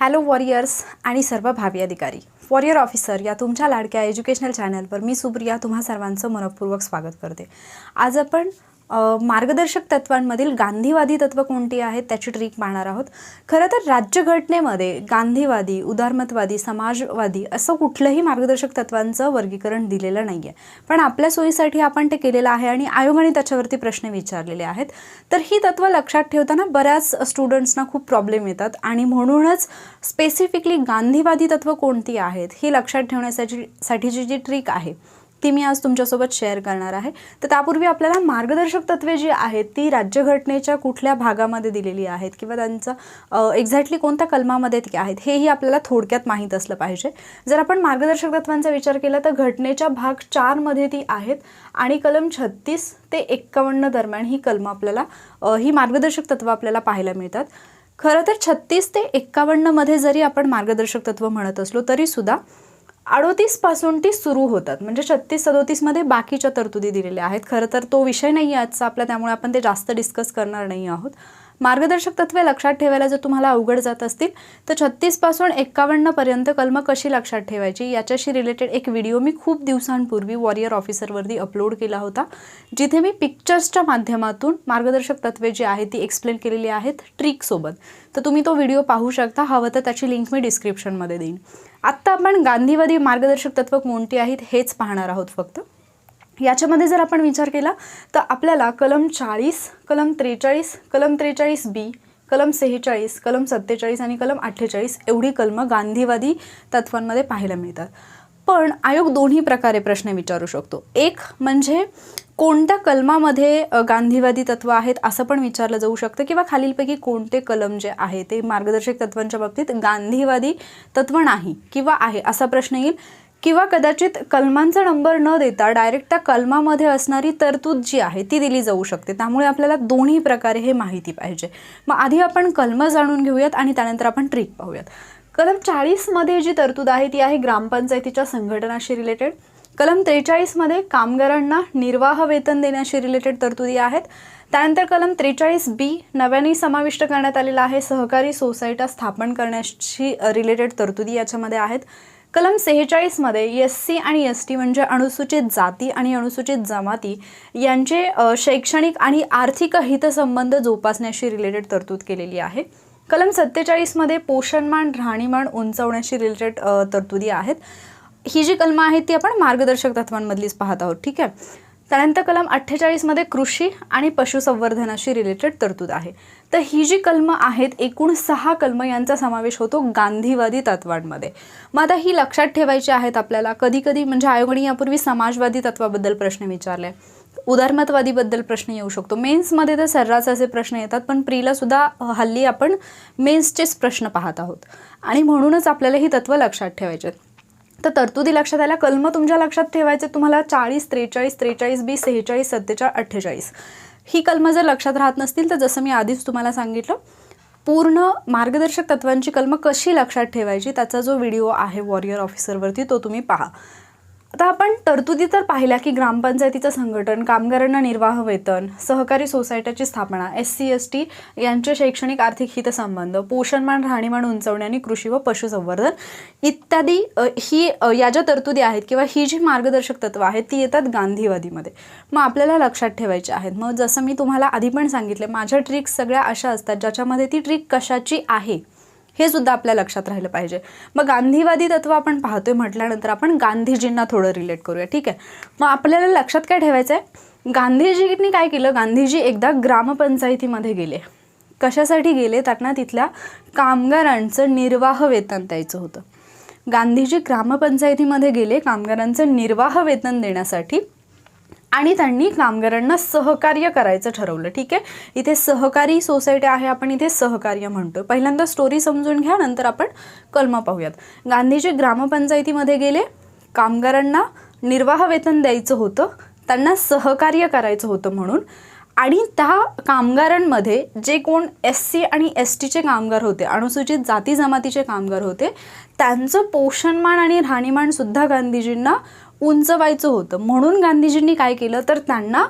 Hello warriors आणि सर्व भावी अधिकारी. वॉरियर ऑफिसर या तुमच्या लाडक्या एज्युकेशनल चॅनलवर मी सुप्रिया तुम्हा सर्वांचं मनपूर्वक स्वागत करते. आज आपण मार्गदर्शक तत्वांमधील गांधीवादी तत्व कोणती आहेत त्याची ट्रिक पाहणार आहोत. खरं तर राज्यघटनेमध्ये गांधीवादी उदारमतवादी समाजवादी असं कुठलंही मार्गदर्शक तत्वांचं वर्गीकरण दिलेलं नाही आहे पण आपल्या सोयीसाठी आपण ते केलेलं आहे आणि आयोगाने त्याच्यावरती प्रश्न विचारलेले आहेत. तर ही तत्व लक्षात ठेवताना बऱ्याच स्टुडंट्सना खूप प्रॉब्लेम येतात आणि म्हणूनच स्पेसिफिकली गांधीवादी तत्व कोणती आहेत ही लक्षात ठेवण्यासाठी साठीची जी ट्रिक आहे ती मी आज तुमच्यासोबत शेअर करणार आहे. तर त्यापूर्वी आपल्याला मार्गदर्शक तत्वे जी आहेत ती राज्यघटनेच्या कुठल्या भागामध्ये दिलेली आहेत किंवा त्यांचं एक्झॅक्टली कोणत्या कलमामध्ये ती आहेत हेही आपल्याला थोडक्यात माहीत असलं पाहिजे. जर आपण मार्गदर्शक तत्वांचा विचार केला तर घटनेच्या भाग चारमध्ये ती आहेत आणि कलम छत्तीस ते एक्कावन्न दरम्यान ही कलमं आपल्याला ही मार्गदर्शक तत्वं आपल्याला पाहायला मिळतात. खरं तर छत्तीस ते एक्कावन्नमध्ये जरी आपण मार्गदर्शक तत्व म्हणत असलो तरीसुद्धा अडोतीसपासून ती सुरू होतात. म्हणजे छत्तीस सदोतीसमध्ये बाकीच्या तरतुदी दिलेल्या आहेत. खरं तर तो विषय नाही आहे आजचा आपला त्यामुळे आपण ते जास्त डिस्कस करणार नाही आहोत. मार्गदर्शक तत्वे लक्षात ठेवायला जर तुम्हाला अवघड जात असतील तर छत्तीसपासून एक्कावन्नपर्यंत कलमं कशी लक्षात ठेवायची याच्याशी रिलेटेड एक व्हिडिओ मी खूप दिवसांपूर्वी वॉरियर ऑफिसरवरती अपलोड केला होता जिथे मी पिक्चर्सच्या माध्यमातून मार्गदर्शक तत्वे जी आहेत ती एक्सप्लेन केलेली आहेत ट्रिकसोबत तर तुम्ही तो व्हिडिओ पाहू शकता हवं तर त्याची लिंक मी डिस्क्रिप्शनमध्ये देईन. आत्ता आपण गांधीवादी मार्गदर्शक तत्व कोणती आहेत हेच पाहणार आहोत फक्त. याच्यामध्ये जर आपण विचार केला तर आपल्याला कलम चाळीस कलम त्रेचाळीस कलम त्रेचाळीस बी कलम सेहेचाळीस कलम सत्तेचाळीस आणि कलम अठ्ठेचाळीस एवढी कलमं गांधीवादी तत्वांमध्ये पाहायला मिळतात. पण आयोग दोन्ही प्रकारे प्रश्न विचारू शकतो. एक म्हणजे कोणत्या कलमामध्ये गांधीवादी तत्व आहेत असं पण विचारलं जाऊ शकतं किंवा खालीलपैकी कोणते कलम जे आहे ते मार्गदर्शक तत्वांच्या बाबतीत गांधीवादी तत्व नाही किंवा आहे असा प्रश्न येईल. किंवा कदाचित कलमांचा नंबर न देता डायरेक्ट त्या कलमामध्ये असणारी तरतूद जी आहे ती दिली जाऊ शकते. त्यामुळे आपल्याला दोन्ही प्रकारे हे माहिती पाहिजे. मग आधी आपण कलमं जाणून घेऊयात आणि त्यानंतर आपण ट्रिक पाहूयात. कलम चाळीसमध्ये जी तरतूद आहे ती आहे ग्रामपंचायतीच्या संघटनाशी रिलेटेड कलम त्रेचाळीसमध्ये कामगारांना निर्वाह वेतन देण्याशी रिलेटेड तरतुदी आहेत. त्यानंतर कलम त्रेचाळीस बी नव्याने समाविष्ट करण्यात आलेला आहे सहकारी सोसायट्या स्थापन करण्याशी रिलेटेड तरतुदी याच्यामध्ये आहेत. कलम सेहेचाळीसमध्ये एस सी आणि एस टी म्हणजे अनुसूचित जाती आणि अनुसूचित जमाती यांचे शैक्षणिक आणि आर्थिक हितसंबंध जोपासण्याशी रिलेटेड तरतूद केलेली आहे. कलम सत्तेचाळीसमध्ये पोषणमान राहणीमान उंचावण्याशी रिलेटेड तरतुदी आहेत. ही जी कलमं आहेत ती आपण मार्गदर्शक तत्वांमधलीच पाहत आहोत ठीक आहे? त्यानंतर कलम अठ्ठेचाळीसमध्ये कृषी आणि पशुसंवर्धनाशी रिलेटेड तरतूद आहे. तर ही जी कलमं आहेत एकूण सहा कलमं यांचा समावेश होतो गांधीवादी तत्वांमध्ये. मग आता ही लक्षात ठेवायची आहेत आपल्याला कधी कधी म्हणजे आयोगाने यापूर्वी समाजवादी तत्वाबद्दल प्रश्न विचारले. उदारमतवादीबद्दल प्रश्न येऊ शकतो. मेन्समध्ये तर सर्रास असे प्रश्न येतात पण प्रीला सुद्धा हल्ली आपण मेन्सचेच प्रश्न पाहत आहोत. आणि म्हणूनच आपल्याला ही तत्त्व लक्षात ठेवायची आहेत. तर तरतुदी लक्षात आल्या कलम तुमच्या लक्षात ठेवायचे तुम्हाला चाळीस त्रेचाळीस त्रेचाळीस बी सेहेचाळीस सत्तेचाळीस अठ्ठेचाळीस. ही कलमं जर लक्षात राहत नसतील तर जसं मी आधीच तुम्हाला सांगितलं पूर्ण मार्गदर्शक तत्वांची कलमं कशी लक्षात ठेवायची त्याचा जो व्हिडिओ आहे वॉरियर ऑफिसरवरती तो तुम्ही पहा. आता आपण तरतुदी तर पाहिल्या की ग्रामपंचायतीचं संघटन कामगारांना निर्वाह वेतन सहकारी सोसायट्याची स्थापना एस सी एस टी यांचे शैक्षणिक आर्थिक हितसंबंध पोषणमान राहणीमान उंचवणे आणि कृषी व पशुसंवर्धन इत्यादी ही या ज्या तरतुदी आहेत किंवा ही जी मार्गदर्शक तत्व आहेत ती येतात गांधीवादीमध्ये. मग आपल्याला लक्षात ठेवायची आहेत. मग जसं मी तुम्हाला आधी पण सांगितले माझ्या ट्रिक्स सगळ्या अशा असतात ज्याच्यामध्ये ती ट्रिक कशाची आहे? हे सुद्धा आपल्या लक्षात राहिलं पाहिजे. मग गांधीवादी तत्व आपण पाहतोय म्हटल्यानंतर आपण गांधीजींना थोडं रिलेट करूया. ठीक आहे? मग आपल्याला लक्षात काय ठेवायचं आहे गांधीजींनी काय केलं? गांधीजी एकदा ग्रामपंचायतीमध्ये गेले. कशासाठी गेले? त्यांना तिथल्या कामगारांचं निर्वाह वेतन द्यायचं होतं. गांधीजी ग्रामपंचायतीमध्ये गेले. कामगारांचं निर्वाह वेतन देण्यासाठी आणि त्यांनी कामगारांना सहकार्य करायचं ठरवलं. ठीक आहे? इथे सहकारी सोसायटी आहे आपण इथे सहकार्य म्हणतो पहिल्यांदा स्टोरी समजून घ्या नंतर आपण कलमा पाहूयात. गांधीजी ग्रामपंचायतीमध्ये गेले. कामगारांना निर्वाह वेतन द्यायचं होतं. त्यांना सहकार्य करायचं होतं म्हणून. आणि त्या कामगारांमध्ये जे कोण एस सी आणि एस टीचे कामगार होते अनुसूचित जाती जमातीचे कामगार होते त्यांचं पोषणमान आणि राहणीमानसुद्धा गांधीजींना उंचवायचं होतं. म्हणून गांधीजींनी काय केलं? तर त्यांना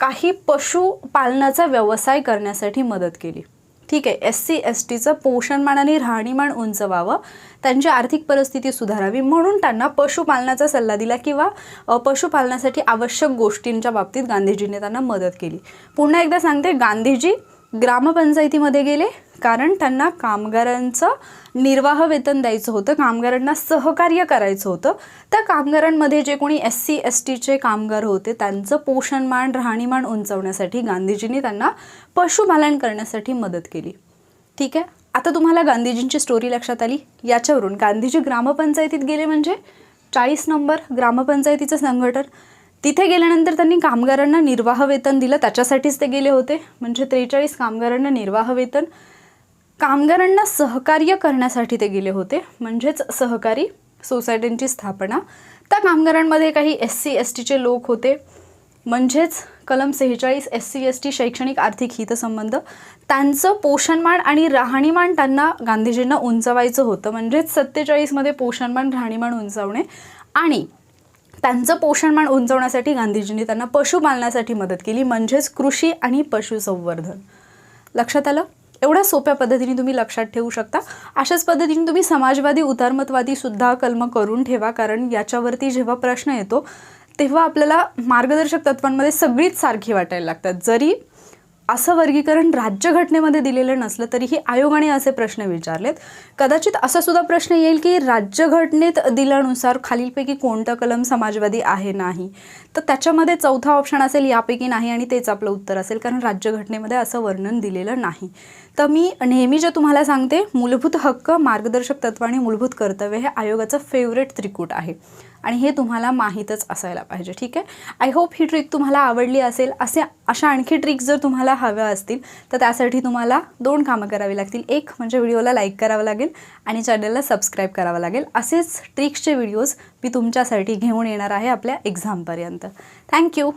काही पशुपालनाचा व्यवसाय करण्यासाठी मदत केली. ठीक आहे एस सी एस टीचं पोषणमान आणि राहणीमान उंचवावं त्यांची आर्थिक परिस्थिती सुधारावी म्हणून त्यांना पशुपालनाचा सल्ला दिला किंवा पशुपालनासाठी आवश्यक गोष्टींच्या बाबतीत गांधीजींनी त्यांना मदत केली. पुन्हा एकदा सांगते गांधीजी ग्रामपंचायतीमध्ये गेले कारण त्यांना कामगारांचं निर्वाह वेतन द्यायचं होतं कामगारांना सहकार्य करायचं होतं. त्या कामगारांमध्ये जे कोणी एस सी एस टीचे कामगार होते त्यांचं पोषणमान राहणीमान उंचवण्यासाठी गांधीजींनी त्यांना पशुपालन करण्यासाठी मदत केली. ठीक आहे? आता तुम्हाला गांधीजींची स्टोरी लक्षात आली? याच्यावरून गांधीजी ग्रामपंचायतीत गेले म्हणजे? चाळीस नंबर ग्रामपंचायतीचं संघटन. तिथे गेल्यानंतर त्यांनी कामगारांना निर्वाह वेतन दिलं त्याच्यासाठीच ते गेले होते. म्हणजे त्रेचाळीस कामगारांना निर्वाह वेतन. कामगारांना सहकार्य करण्यासाठी ते गेले होते. म्हणजेच सहकारी सोसायटींची स्थापना. त्या कामगारांमध्ये काही एस सी एस टीचे लोक होते. म्हणजेच कलम सेहेचाळीस एस सी एस टी शैक्षणिक आर्थिक हितसंबंध. त्यांचं पोषणमान आणि राहणीमान त्यांना गांधीजींना उंचावायचं होतं. म्हणजेच सत्तेचाळीसमध्ये पोषणमान राहणीमान उंचावणे आणि त्यांचं पोषणमान उंचवण्यासाठी गांधीजींनी त्यांना पशुपालनासाठी मदत केली. म्हणजेच कृषी आणि पशुसंवर्धन. लक्षात आलं? एवढ्या सोप्या पद्धतीने तुम्ही लक्षात ठेवू शकता. अशाच पद्धतीने तुम्ही समाजवादी उदारमतवादी सुद्धा कलम करून ठेवा. कारण याच्यावरती जेव्हा प्रश्न येतो तेव्हा आपल्याला मार्गदर्शक तत्वांमध्ये सगळीच सारखी वाटायला लागतात. जरी असं वर्गीकरण राज्यघटनेमध्ये दिलेलं नसलं तरीही आयोगाने असे प्रश्न विचारलेत. कदाचित असा सुद्धा प्रश्न येईल की राज्यघटनेत दिल्यानुसार खालीलपैकी कोणतं कलम समाजवादी आहे नाही? तर त्याच्यामध्ये चौथा ऑप्शन असेल यापैकी नाही आणि तेच आपलं उत्तर असेल कारण राज्यघटनेमध्ये असं वर्णन दिलेलं नाही. तर मी नेहमी जे तुम्हाला सांगते मूलभूत हक्क मार्गदर्शक तत्व आणि मूलभूत कर्तव्य हे आयोगाचं फेवरेट त्रिकूट आहे. आणि हे तुम्हाला माहीतच असायला पाहिजे ठीक आहे? आय होप ही ट्रिक तुम्हाला आवडली असेल. असे अशा आणखी ट्रिक्स जर तुम्हाला हव्या असतील तर त्यासाठी तुम्हाला दोन कामं करावी लागतील. एक म्हणजे व्हिडिओला लाईक करावं लागेल आणि चॅनलला सबस्क्राईब करावं लागेल. असेच ट्रिक्सचे व्हिडिओज मी तुमच्यासाठी घेऊन येणार आहे आपल्या एक्झामपर्यंत थँक्यू